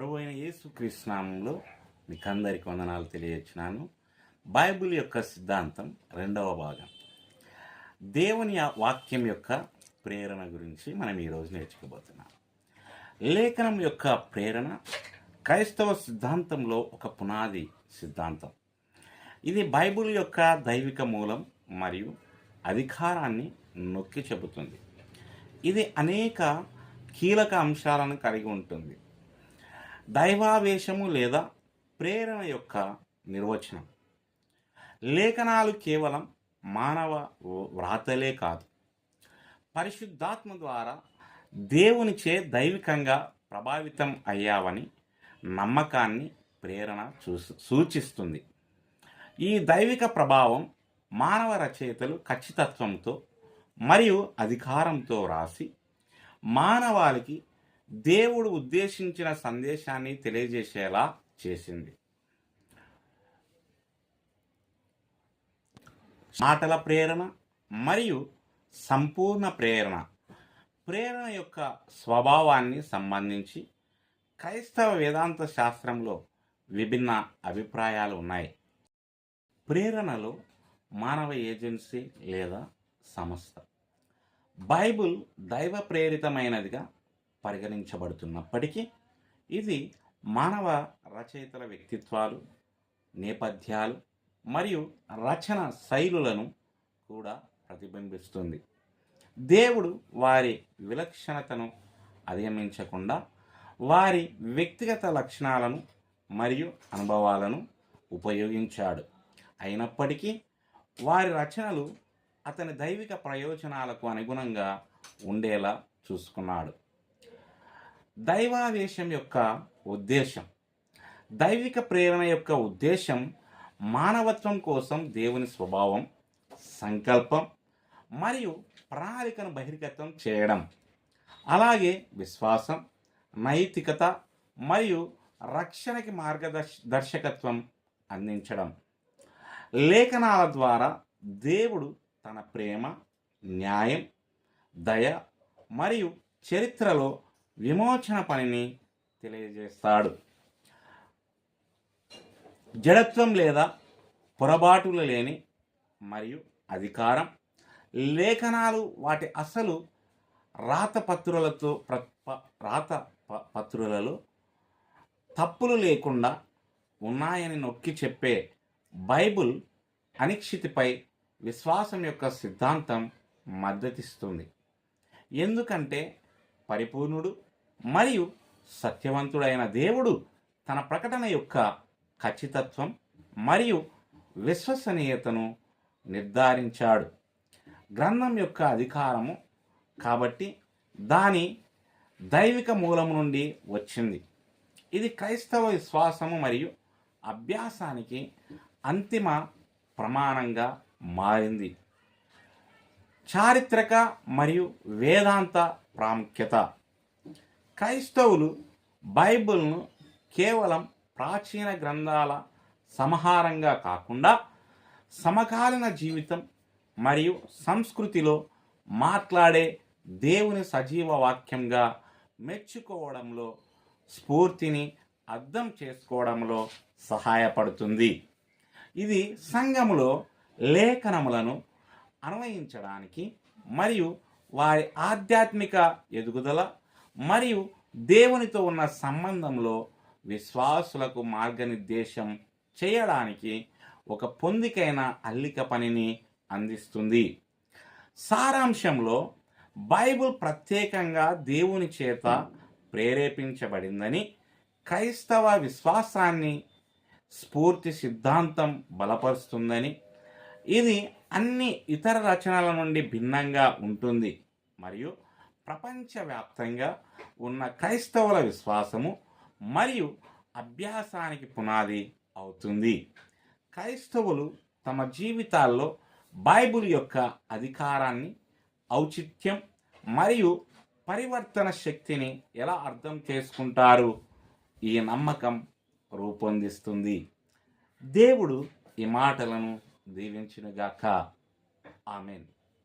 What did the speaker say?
ప్రభు అయిన యేసు కృష్ణామంలో మీకు అందరికి వందనాలు తెలియచ్చున్నాను బైబిల్ యొక్క సిద్ధాంతం రెండవ భాగం. దేవుని వాక్యం యొక్క ప్రేరణ గురించి మనం ఈరోజు నేర్చుకోబోతున్నాం. లేఖనం యొక్క ప్రేరణ క్రైస్తవ సిద్ధాంతంలో ఒక పునాది సిద్ధాంతం. ఇది బైబిల్ యొక్క దైవిక మూలం మరియు అధికారాన్ని నొక్కి చెబుతుంది. ఇది అనేక కీలక అంశాలను కలిగి ఉంటుంది. దైవావేశము లేదా ప్రేరణ యొక్క నిర్వచనం. లేఖనాలు కేవలం మానవ వ్రాతలే కాదు. పరిశుద్ధాత్మ ద్వారా దేవునిచే దైవికంగా ప్రభావితం అయ్యావని నమ్మకాన్ని ప్రేరణ సూచిస్తుంది. ఈ దైవిక ప్రభావం మానవ రచయితలు ఖచ్చితత్వంతో మరియు అధికారంతో రాసి మానవాళికి దేవుడు ఉద్దేశించిన సందేశాన్ని తెలియజేసేలా చేసింది. మాటల ప్రేరణ మరియు సంపూర్ణ ప్రేరణ. ప్రేరణ యొక్క స్వభావాన్ని సంబంధించి క్రైస్తవ వేదాంత శాస్త్రంలో విభిన్న అభిప్రాయాలు ఉన్నాయి. ప్రేరణలో మానవ ఏజెన్సీ లేదా సంస్థ. బైబుల్ దైవ ప్రేరితమైనదిగా పరిగణించబడుతున్నప్పటికీ ఇది మానవ రచయితల వ్యక్తిత్వాలు నేపథ్యాలు మరియు రచన శైలులను కూడా ప్రతిబింబిస్తుంది. దేవుడు వారి విలక్షణతను అధిగమించకుండా వారి వ్యక్తిగత లక్షణాలను మరియు అనుభవాలను ఉపయోగించాడు. అయినప్పటికీ వారి రచనలు అతని దైవిక ప్రయోజనాలకు అనుగుణంగా ఉండేలా చూసుకున్నాడు. దైవావేశం యొక్క ఉద్దేశం. దైవిక ప్రేరణ యొక్క ఉద్దేశం మానవత్వం కోసం దేవుని స్వభావం సంకల్పం మరియు ప్రణాళికను బహిర్గతం చేయడం. అలాగే విశ్వాసం నైతికత మరియు రక్షణకి మార్గదర్శ దర్శకత్వం అందించడం. లేఖనాల ద్వారా దేవుడు తన ప్రేమ న్యాయం దయ మరియు చరిత్రలో విమోచన పనిని తెలియజేస్తాడు. జడత్వం లేదా పొరబాటులు లేని మరియు అధికారం లేఖనాలు వాటి అసలు రాత పత్రులతో ప్ర- రాత ప- పత్రులలో తప్పులు లేకుండా ఉన్నాయని నొక్కి చెప్పే బైబుల్ అనిశ్చితిపై విశ్వాసం యొక్క సిద్ధాంతం మద్దతిస్తుంది. ఎందుకంటే పరిపూర్ణుడు మరియు సత్యవంతుడైన దేవుడు తన ప్రకటన యొక్క ఖచ్చితత్వం మరియు విశ్వసనీయతను నిర్ధారించాడు. గ్రంథం యొక్క అధికారము కాబట్టి దాని దైవిక మూలము నుండి వచ్చింది. ఇది క్రైస్తవ విశ్వాసము మరియు అభ్యాసానికి అంతిమ ప్రమాణంగా మారింది. చారిత్రక మరియు వేదాంత ప్రాముఖ్యత క్రైస్తవులు బైబిల్ను కేవలం ప్రాచీన గ్రంథాల సమాహారంగా కాకుండా సమకాలీన జీవితం మరియు సంస్కృతిలో మాట్లాడే దేవుని సజీవ వాక్యంగా మెచ్చుకోవడంలో స్ఫూర్తిని అర్థం చేసుకోవడంలో సహాయపడుతుంది. ఇది సంఘములో లేఖనములను అన్వయించడానికి మరియు వారి ఆధ్యాత్మిక ఎదుగుదల మరియు దేవునితో ఉన్న సంబంధంలో విశ్వాసులకు మార్గనిర్దేశం చేయడానికి ఒక పొందికైన అల్లిక పనిని అందిస్తుంది. సారాంశంలో బైబిల్ ప్రత్యేకంగా దేవుని చేత ప్రేరేపించబడిందని క్రైస్తవ విశ్వాసాన్ని స్ఫూర్తి సిద్ధాంతం బలపరుస్తుందని ఇది అన్ని ఇతర రచనల నుండి భిన్నంగా ఉంటుంది. మరియు ప్రపంచవ్యాప్తంగా ఉన్న క్రైస్తవుల విశ్వాసము మరియు అభ్యాసానికి పునాది అవుతుంది. క్రైస్తవులు తమ జీవితాల్లో బైబిల్ యొక్క అధికారాన్ని ఔచిత్యం మరియు పరివర్తన శక్తిని ఎలా అర్థం చేసుకుంటారు? ఈ నమ్మకం రూపొందిస్తుంది. దేవుడు ఈ మాటలను దీవించినగాక. ఆమెన్.